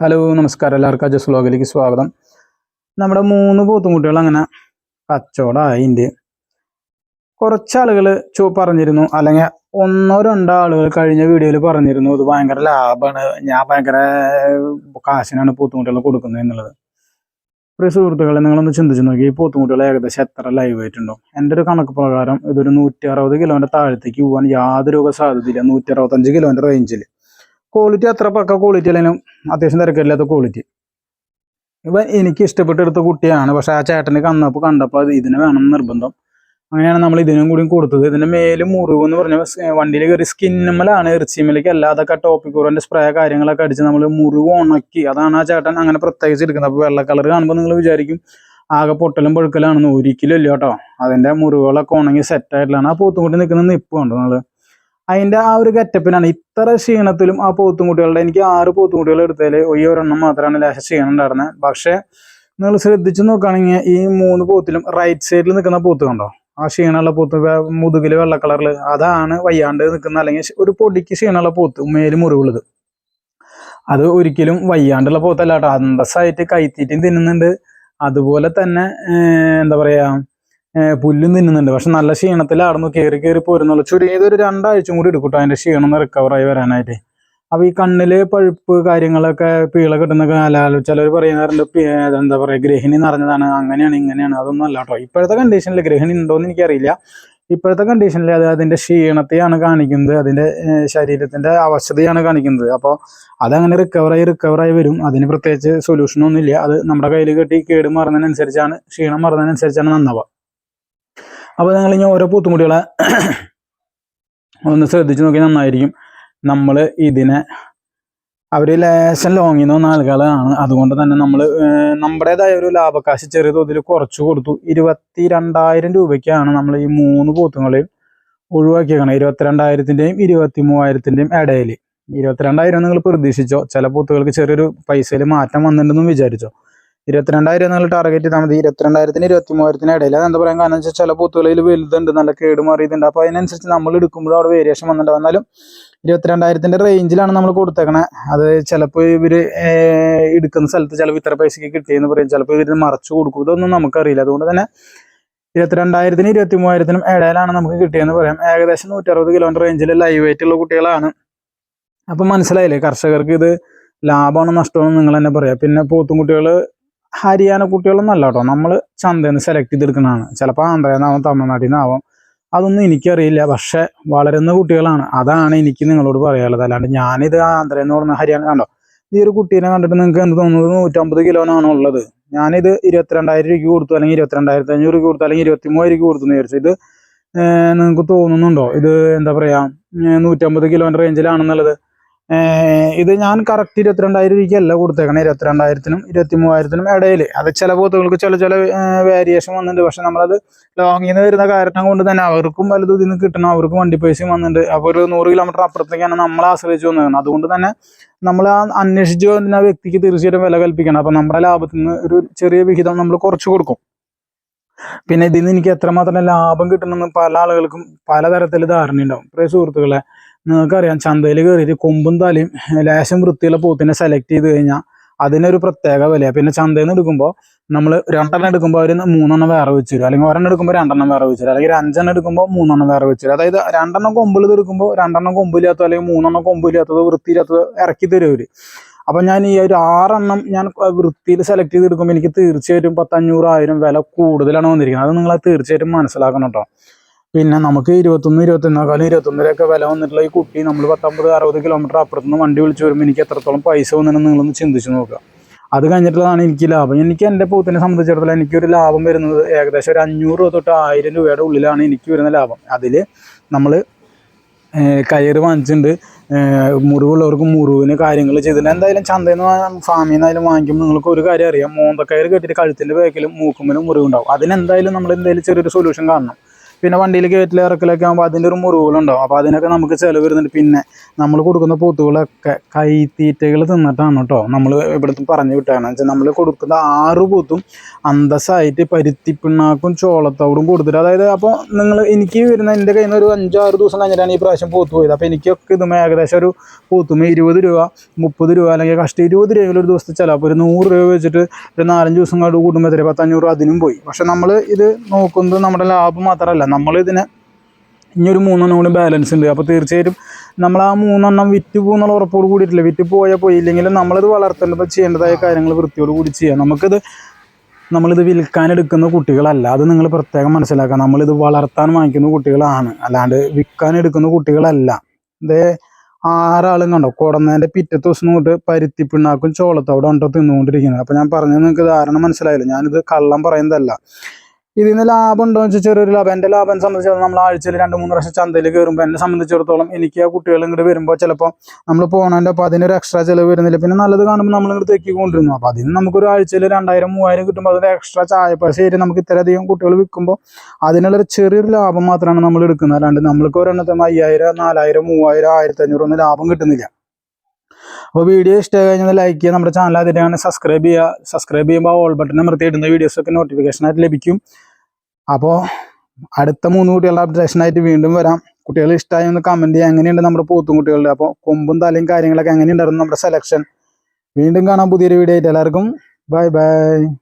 Hello നമസ്കാരം. എല്ലാവർക്കും അജസ് വ്ലോഗിലേക്ക് സ്വാഗതം. നമ്മുടെ മൂന്ന് പോത്തുംകുട്ടികൾ അങ്ങനെ കച്ചവടമായി ഉണ്ട്. കുറച്ച് ആളുകൾ ചോ പറഞ്ഞിരുന്നു. അല്ലെങ്കിൽ ഒന്നോ രണ്ടോ ആളുകൾ കഴിഞ്ഞ വീഡിയോയിൽ പറഞ്ഞിരുന്നു. ഇത് ഭയങ്കര ലാഭമാണ്. ഞാൻ ഭയങ്കര കാശിനാണ് പോത്തുംകുട്ടികൾ കൊടുക്കുന്നത് എന്നുള്ളത്. പ്രിയ സുഹൃത്തുക്കളെ നിങ്ങളൊന്ന് ചിന്തിച്ച് നോക്കി. ഈ പോത്തുംകുട്ടികൾ ഏകദേശം എത്ര ലൈവ് ആയിട്ടുണ്ടോ? എന്റെ ഒരു കണക്ക് പ്രകാരം ഇതൊരു നൂറ്റി അറുപത് കിലോന്റെ താഴത്തേക്ക് പോകാൻ യാതൊരു സാധ്യതയില്ല നൂറ്റി അറുപത്തഞ്ച് കിലോന്റെ റേഞ്ചിൽ ക്വാളിറ്റി അത്ര പക്ക ക്വാളിറ്റി അല്ലെങ്കിലും അത്യാവശ്യം തിരക്കില്ലാത്ത ക്വാളിറ്റി ഇപ്പം എനിക്ക് ഇഷ്ടപ്പെട്ടെടുത്ത കുട്ടിയാണ്. പക്ഷെ ആ ചേട്ടന് കന്നപ്പോൾ കണ്ടപ്പോൾ അത് ഇതിന് വേണം നിർബന്ധം. അങ്ങനെയാണ് നമ്മൾ ഇതിനും കൂടി കൊടുത്തത്. ഇതിന്റെ മേലും മുറിവ് എന്ന് പറഞ്ഞ വണ്ടിയിൽ കയറി സ്കിന്നുമ്മലാണ് ഇറച്ചിമേലേക്ക് അല്ലാതൊക്കെ ടോപ്പിക്കൂറിന്റെ സ്പ്രേ കാര്യങ്ങളൊക്കെ അടിച്ച് നമ്മൾ മുറിവ് ഉണക്കി. അതാണ് ആ ചേട്ടൻ അങ്ങനെ പ്രത്യേകിച്ച് എടുക്കുന്നത്. അപ്പോൾ വെള്ള കളർ കാണുമ്പോൾ നിങ്ങൾ വിചാരിക്കും ആകെ പൊട്ടലും പൊഴുക്കലാണെന്ന് ഒരിക്കലും ഇല്ല കേട്ടോ. അതിന്റെ മുറിവുകളൊക്കെ ഉണങ്ങി സെറ്റായിട്ടുള്ളതാണ് ആ പോത്തുംകുട്ടി നിൽക്കുന്ന നിപ്പ് നിങ്ങൾ? അതിന്റെ ആ ഒരു ഗെറ്റപ്പിനാണ് ഇത്ര ക്ഷീണത്തിലും ആ പോത്തുംകുട്ടികളുടെ എനിക്ക് ആറ് പോത്തുംകുട്ടികൾ എടുത്തതിൽ ഈ ഒരെണ്ണം മാത്രമാണ് ലേശം ക്ഷീണം ഉണ്ടായിരുന്നത് പക്ഷെ നിങ്ങൾ ശ്രദ്ധിച്ചു നോക്കുകയാണെങ്കിൽ ഈ മൂന്ന് പോത്തിലും റൈറ്റ് സൈഡിൽ നിൽക്കുന്ന പോത്ത് കണ്ടോ? ആ ക്ഷീണമുള്ള പോത്ത് മുതുകിൽ വെള്ള കളറിൽ അതാണ് വയ്യാണ്ട് നിൽക്കുന്ന അല്ലെങ്കിൽ ഒരു പൊടിക്ക് ക്ഷീണമുള്ള പോത്ത് മേൽ മുറിവുള്ളത്. അത് ഒരിക്കലും വയ്യാണ്ടുള്ള പോത്തല്ല കേട്ടോ അന്തസ്സായിട്ട് കൈത്തീറ്റയും തിന്നുന്നുണ്ട്. അതുപോലെ തന്നെ എന്താ പറയാ ഏർ, പുല്ലും തിന്നുന്നുണ്ട്. പക്ഷെ നല്ല ക്ഷീണത്തിൽ ക്ഷീണത്തിലായിരുന്നു. കയറി കയറി പോരുന്നുള്ളൂ. ഏതൊരു രണ്ടാഴ്ച കൂടി എടുക്കും ട്ടോ അതിന്റെ ക്ഷീണം ആയി വരാനായിട്ട്. അപ്പൊ ഈ കണ്ണിൽ പഴുപ്പ് കാര്യങ്ങളൊക്കെ പീള കിട്ടുന്ന കാലാലോ ചിലർ പറയുന്നവരുണ്ട് എന്താ പറയാ ഗ്രഹിണി നിറഞ്ഞതാണ് അങ്ങനെയാണ് ഇങ്ങനെയാണ്. അതൊന്നും അല്ല കേട്ടോ ഇപ്പോഴത്തെ കണ്ടീഷനിൽ ഗ്രഹിണി ഉണ്ടോന്ന് എനിക്കറിയില്ല. ഇപ്പോഴത്തെ കണ്ടീഷനിൽ അത് അതിന്റെ ക്ഷീണത്തെയാണ് കാണിക്കുന്നത്. അതിന്റെ ശരീരത്തിന്റെ അവശതയാണ് കാണിക്കുന്നത്. അപ്പോൾ അതങ്ങനെ റിക്കവറായി റിക്കവറായി വരും. അതിന് പ്രത്യേകിച്ച് സൊല്യൂഷനൊന്നുമില്ല അത് നമ്മുടെ കയ്യിൽ കെട്ടി കേട് മാറുന്നതിനനുസരിച്ചാണ് ക്ഷീണം മാറുന്നതിനനുസരിച്ചാണ് നന്നവ. അപ്പോൾ നിങ്ങൾ ഇനി ഓരോ പൂത്തുമുടികളെ ഒന്ന് ശ്രദ്ധിച്ച് നോക്കി നന്നായിരിക്കും. നമ്മൾ ഇതിനെ അവർ ലേശം ലോങ്ങിൽ നിന്ന് ആളുകളാണ് അതുകൊണ്ട് തന്നെ നമ്മൾ നമ്മുടേതായ ഒരു ലാഭക്കാശ് ചെറിയ തോതിൽ കുറച്ച് കൊടുത്തു. ഇരുപത്തി രണ്ടായിരം രൂപയ്ക്കാണ് നമ്മൾ ഈ മൂന്ന് പോത്തുകളെയും ഒഴിവാക്കിയേക്കണം. ഇരുപത്തിരണ്ടായിരത്തിന്റെയും ഇരുപത്തി മൂവായിരത്തിന്റെയും ഇടയിൽ. ഇരുപത്തിരണ്ടായിരം നിങ്ങൾ പ്രതീക്ഷിച്ചോ? ചില പോത്തുകൾക്ക് ചെറിയൊരു പൈസയിൽ മാറ്റം വന്നിട്ടുണ്ടെന്നും വിചാരിച്ചോ? ഇരുപത്തിരണ്ടായിരം നിങ്ങൾ ടാർഗറ്റ് ചെയ്താൽ മതി. ഇരുപത്തിരണ്ടായിരത്തിന് ഇരുപത്തി മൂവായിരത്തിന് ഇടയിൽ അത് എന്താ പറയാൻ കാരണം വെച്ചാൽ ചില പൂത്തുകളിൽ വലുതുണ്ട് നല്ല കേട് മാറിയതുണ്ട്. അപ്പോൾ അതിനനുസരിച്ച് നമ്മൾ എടുക്കുമ്പോൾ അവിടെ വേരിയേഷൻ വന്നിട്ടുണ്ട്. എന്നാലും ഇരുപത്തിരണ്ടായിരത്തിന്റെ റേഞ്ചിലാണ് നമ്മൾ കൊടുത്തേക്കണേ. അത് ചിലപ്പോൾ ഇവർ എടുക്കുന്ന സ്ഥലത്ത് ചിലപ്പോൾ ഇത്ര പൈസക്ക് കിട്ടിയെന്ന് പറയും. ചിലപ്പോൾ ഇവർ മറച്ചു കൊടുക്കും. ഇതൊന്നും നമുക്കറിയില്ല. അതുകൊണ്ട് തന്നെ ഇരുപത്തിരണ്ടായിരത്തിന് ഇരുപത്തി മൂവായിരത്തിനും ഇടയിലാണ് നമുക്ക് കിട്ടിയെന്ന് പറയാം. ഏകദേശം നൂറ്റി അറുപത് കിലോമീറ്റർ റേഞ്ചിൽ ലൈവ് വെയിറ്റ് ഉള്ള കുട്ടികളാണ്. അപ്പം മനസ്സിലായില്ലേ? കർഷകർക്ക് ഇത് ലാഭമാണോ നഷ്ടമാണോ നിങ്ങൾ തന്നെ പറയാം. പിന്നെ പോത്തുംകുട്ടികൾ ഹരിയാന കുട്ടികളൊന്നും അല്ല കേട്ടോ. നമ്മൾ ചന്തയിൽ നിന്ന് സെലക്ട് ചെയ്തെടുക്കുന്നതാണ്. ചിലപ്പോൾ ആന്ധ്രയിൽ നിന്നാവും തമിഴ്നാട്ടിൽ നിന്നാവും അതൊന്നും എനിക്കറിയില്ല. പക്ഷെ വളരുന്ന കുട്ടികളാണ്. അതാണ് എനിക്ക് നിങ്ങളോട് പറയാനുള്ളത്. അല്ലാണ്ട് ഞാനിത് ആന്ധ്രയിൽ നിന്ന് പറഞ്ഞ ഹരിയാന കണ്ടോ? ഈ ഒരു കുട്ടീനെ കണ്ടിട്ട് നിങ്ങൾക്ക് എന്ത് തോന്നുന്നത് നൂറ്റമ്പത് കിലോനാണ് ഉള്ളത്? ഞാനിത് ഇരുപത്തിരണ്ടായിരം രൂപയ്ക്ക് കൊടുത്തു. അല്ലെങ്കിൽ ഇരുപത്തിരണ്ടായിരത്തി അഞ്ഞൂറ് രൂപ കൊടുത്തു. അല്ലെങ്കിൽ ഇരുപത്തി മൂവായിരം രൂപ കൊടുത്തു എന്ന് വിചാരിച്ചു. ഇത് നിങ്ങൾക്ക് തോന്നുന്നുണ്ടോ? ഇത് എന്താ പറയുക നൂറ്റമ്പത് കിലോന്റെ റേഞ്ചിലാണെന്നുള്ളത് ഇത് ഞാൻ കറക്റ്റ് ഇരുപത്തിരണ്ടായിരം രൂപയ്ക്കല്ല കൊടുത്തേക്കണേ. ഇരുപത്തിരണ്ടായിരത്തിനും ഇരുപത്തി മൂവായിരത്തിനും ഇടയിൽ അത് ചില പോത്തുകൾക്ക് ചില ചില വേരിയേഷൻ വന്നിട്ടുണ്ട്. പക്ഷെ നമ്മളത് ലോങ്ങിൽ നിന്ന് വരുന്ന കാരണം കൊണ്ട് തന്നെ അവർക്കും വലുതും ഇതിൽ നിന്ന് കിട്ടണം. അവർക്കും വണ്ടി പൈസയും വന്നിട്ടുണ്ട്. അപ്പോൾ ഒരു നൂറ് കിലോമീറ്റർ അപ്പുറത്തേക്കാണ് നമ്മളെ ആശ്രയിച്ച് വന്നിരുന്നത് അതുകൊണ്ട് തന്നെ നമ്മൾ ആ അന്വേഷിച്ച് വന്ന വ്യക്തിക്ക് തീർച്ചയായിട്ടും വില കൽപ്പിക്കണം. അപ്പം നമ്മുടെ ലാഭത്തിൽ നിന്ന് ഒരു ചെറിയ വിഹിതം നമ്മൾ കുറച്ച് കൊടുക്കും. പിന്നെ ഇതിൽ നിന്ന് എനിക്ക് എത്രമാത്രം ലാഭം കിട്ടണമെന്ന് പല ആളുകൾക്കും പലതരത്തിൽ ധാരണയുണ്ടാവും. പ്രിയ സുഹൃത്തുക്കളെ നിങ്ങൾക്കറിയാം ചന്തയിൽ കയറിയിട്ട് കൊമ്പും തലയും ലേശം വൃത്തിയുള്ള പോത്തിനെ സെലക്ട് ചെയ്ത് കഴിഞ്ഞാൽ അതിനൊരു പ്രത്യേക വിലയാണ് പിന്നെ ചന്തയിൽ നിന്ന് എടുക്കുമ്പോൾ നമ്മൾ രണ്ടെണ്ണം എടുക്കുമ്പോൾ അവർ മൂന്നെണ്ണം വേറെ വെച്ച് തരും അല്ലെങ്കിൽ ഒരെണ്ണം എടുക്കുമ്പോൾ രണ്ടെണ്ണം വേറെ വെച്ച് തരും അല്ലെങ്കിൽ അഞ്ചെണ്ണം എടുക്കുമ്പോൾ മൂന്നെണ്ണം വേറെ വെച്ച് തരും അതായത് രണ്ടെണ്ണം കൊമ്പിൽ എടുക്കുമ്പോൾ രണ്ടെണ്ണം കൊമ്പില്ലാത്തത് അല്ലെങ്കിൽ മൂന്നെണ്ണം കൊമ്പില്ലാത്തത് വൃത്തിയില്ലാത്തത് ഇറക്കി തരും അവർ അപ്പം ഞാൻ ഈ ഒരു ആറെണ്ണം ഞാൻ വൃത്തിയിൽ സെലക്ട് ചെയ്ത് എടുക്കുമ്പോൾ എനിക്ക് തീർച്ചയായിട്ടും പത്തഞ്ഞൂറായിരം വില കൂടുതലാണ് വന്നിരിക്കുന്നത്. അത് നിങ്ങൾ തീർച്ചയായിട്ടും മനസ്സിലാക്കണം കേട്ടോ പിന്നെ നമുക്ക് ഇരുപത്തൊന്ന് ഇരുപത്തൊന്നേക്കാളും ഇരുപത്തൊന്നരൊക്കെ വില വന്നിട്ടുള്ള ഈ കുട്ടി നമ്മൾ പത്തൊമ്പത് അറുപത് കിലോമീറ്റർ അപ്പുറത്തുനിന്ന് വണ്ടി വിളിച്ചു വരുമ്പോൾ എനിക്ക് എത്രത്തോളം പൈസ വന്നിട്ട് നിങ്ങളൊന്ന് ചിന്തിച്ച് നോക്കുക. അത് കഴിഞ്ഞിട്ടുള്ളതാണ് എനിക്ക് ലാഭം. എനിക്ക് എന്റെ പൂത്തിനെ സംബന്ധിച്ചിടത്തോളം എനിക്കൊരു ലാഭം വരുന്നത് ഏകദേശം ഒരു അഞ്ഞൂറ് രൂപ തൊട്ട് ആയിരം രൂപയുടെ ഉള്ളിലാണ് എനിക്ക് വരുന്ന ലാഭം. അതിൽ നമ്മൾ കയറ് വാങ്ങിച്ചിട്ടുണ്ട്. മുറിവുള്ളവർക്ക് മുറിവിന് കാര്യങ്ങൾ ചെയ്തിട്ടുണ്ട്. എന്തായാലും ചന്തയിൽ നിന്ന് ഫാമിൽ നിന്നായാലും വാങ്ങിക്കുമ്പോൾ നിങ്ങൾക്ക് ഒരു കാര്യം അറിയാം. മോന്തക്കയർ കെട്ടിയിട്ട് കഴുത്തിന്റെ ബാക്കിലും മൂക്കുമ്പിലും മുറിവുണ്ടാവും. അതിനെന്തായാലും നമ്മൾ എന്തായാലും ചെറിയൊരു സൊല്യൂഷൻ കാണണം. പിന്നെ വണ്ടിയിൽ കയറ്റിൽ ഇറക്കലൊക്കെ ആകുമ്പോൾ അതിന്റെ ഒരു മുറിവുകളുണ്ടാവും. അപ്പോൾ അതിനൊക്കെ നമുക്ക് ചിലവ് വരുന്നുണ്ട്. പിന്നെ നമ്മൾ കൊടുക്കുന്ന പൂത്തുകളൊക്കെ കൈത്തീറ്റകൾ തിന്നിട്ടാണ് കേട്ടോ. നമ്മൾ ഇവിടുത്തെ പറഞ്ഞു വിട്ടാണ് വെച്ചാൽ നമ്മൾ കൊടുക്കുന്ന ആറ് പൂത്തും അന്തസ്സായിട്ട് പരുത്തിപ്പിണ്ണാക്കും ചോളത്തോടും കൊടുത്തിട്ട് അതായത് അപ്പോൾ നിങ്ങൾ എനിക്ക് വരുന്ന എന്റെ കയ്യിൽ നിന്ന് ഒരു അഞ്ചാറ് ദിവസം കഴിഞ്ഞിട്ടാണ് ഈ പ്രാവശ്യം പൂത്ത് പോയത്. അപ്പോൾ എനിക്കൊക്കെ ഇതും ഏകദേശം ഒരു പോത്തും ഇരുപത് രൂപ മുപ്പത് രൂപ അല്ലെങ്കിൽ കഷ്ടം ഇരുപത് രൂപയിൽ ഒരു ദിവസത്തെ ചില അപ്പോൾ ഒരു നൂറ് രൂപ വെച്ചിട്ട് ഒരു നാലഞ്ച് ദിവസം കൊണ്ട് കൂടുമ്പോൾ എത്ര? പത്തഞ്ഞൂറ് അതിനും പോയി. പക്ഷെ നമ്മൾ ഇത് നോക്കുന്നത് നമ്മുടെ ലാഭം മാത്രമല്ല. നമ്മൾ ഇതിനെ ഇനി ഒരു മൂന്നെണ്ണം കൂടി ബാലൻസ് ഉണ്ട്. അപ്പോൾ തീർച്ചയായിട്ടും നമ്മൾ ആ മൂന്നെണ്ണം വിറ്റ് പോകുന്നുള്ള ഉറപ്പോട് കൂടിയിട്ടില്ല. വിറ്റ് പോയാൽ പോയില്ലെങ്കിലും നമ്മളിത് വളർത്തേണ്ടപ്പോൾ ചെയ്യേണ്ടതായ കാര്യങ്ങൾ വൃത്തിയോട് കൂടി ചെയ്യാം. നമുക്കിത് നമ്മളിത് വിൽക്കാനെടുക്കുന്ന കുട്ടികളല്ല. അത് നിങ്ങൾ പ്രത്യേകം മനസ്സിലാക്കുക. നമ്മളിത് വളർത്താൻ വാങ്ങിക്കുന്ന കുട്ടികളാണ്. അല്ലാണ്ട് വിൽക്കാനെടുക്കുന്ന കുട്ടികളല്ല. ഇതേ ആറാളും കണ്ടോ? കുടന്നതിന്റെ പിറ്റത്തെ ദിവസം തൊട്ട് പരുത്തി പിണ്ണാക്കും ചോളത്തോടെ ഉണ്ടോ തിന്നുകൊണ്ടിരിക്കുന്നത്. അപ്പോൾ ഞാൻ പറഞ്ഞത് നിങ്ങൾക്ക് ധാരണ മനസ്സിലായില്ല. ഞാനിത് കള്ളം പറയുന്നതല്ല. ഇതിൽ നിന്ന് ലാഭം ഉണ്ടോ എന്ന് വെച്ചാൽ ചെറിയൊരു ലാഭം. എന്റെ ലാഭം സംബന്ധിച്ചിടത്തോളം നമ്മൾ ആഴ്ചയിൽ രണ്ട് മൂന്ന് പ്രാവശ്യം ചന്തയിൽ കയറുമ്പോൾ എന്നെ സംബന്ധിച്ചിടത്തോളം എനിക്ക് ആ കുട്ടികൾ ഇങ്ങോട്ട് വരുമ്പോൾ ചിലപ്പോൾ നമ്മൾ പോകണതിന്റെ അപ്പോൾ അതിനൊരു എക്സ്ട്രാ ചിലവ് വരുന്നില്ല. പിന്നെ നല്ലത് കാണുമ്പോൾ നമ്മൾ ഇങ്ങോട്ട് തെക്കി കൊണ്ടിരുന്നു അപ്പോൾ അതിന് നമുക്കൊരു ആഴ്ചയിൽ രണ്ടായിരം മൂവായിരം കിട്ടുമ്പോൾ അതിന് എക്സ്ട്രാ ചായ പൈസ ആയിട്ട് നമുക്ക് ഇത്രയധികം കുട്ടികൾ വിൽക്കുമ്പോൾ അതിനുള്ളൊരു ചെറിയൊരു ലാഭം മാത്രമാണ് നമ്മൾ എടുക്കുന്നത്. അല്ലാണ്ട് നമ്മൾക്ക് ഒരെണ്ണത്തിന് അയ്യായിരം നാലായിരം മൂവായിരം ആയിരത്തി അഞ്ഞൂറ് ഒന്നും ലാഭം കിട്ടുന്നില്ല. അപ്പോൾ വീഡിയോ ഇഷ്ടമായി കഴിഞ്ഞാൽ ലൈക്ക് ചെയ്യുക നമ്മുടെ ചാനൽ അതിനാണ് സബ്സ്ക്രൈബ് ചെയ്യുക. സബ്സ്ക്രൈബ് ചെയ്യുമ്പോൾ ഓൾ ബട്ടൺ അമർത്തി ഇടുന്ന വീഡിയോസൊക്കെ നോട്ടിഫിക്കേഷനായിട്ട് ലഭിക്കും. അപ്പോൾ അടുത്ത മൂന്ന് കുട്ടികളുടെ അപ്ഡേഷനായിട്ട് വീണ്ടും വരാം. കുട്ടികൾ ഇഷ്ടമായി ഒന്ന് കമന്റ് ചെയ്യുക. എങ്ങനെയുണ്ട് നമ്മുടെ പോത്തും കുട്ടികളുടെ? അപ്പോൾ കൊമ്പും തലയും കാര്യങ്ങളൊക്കെ എങ്ങനെയുണ്ടായിരുന്നു നമ്മുടെ സെലക്ഷൻ വീണ്ടും കാണാം പുതിയൊരു വീഡിയോ ആയിട്ട്. എല്ലാവർക്കും ബൈ ബൈ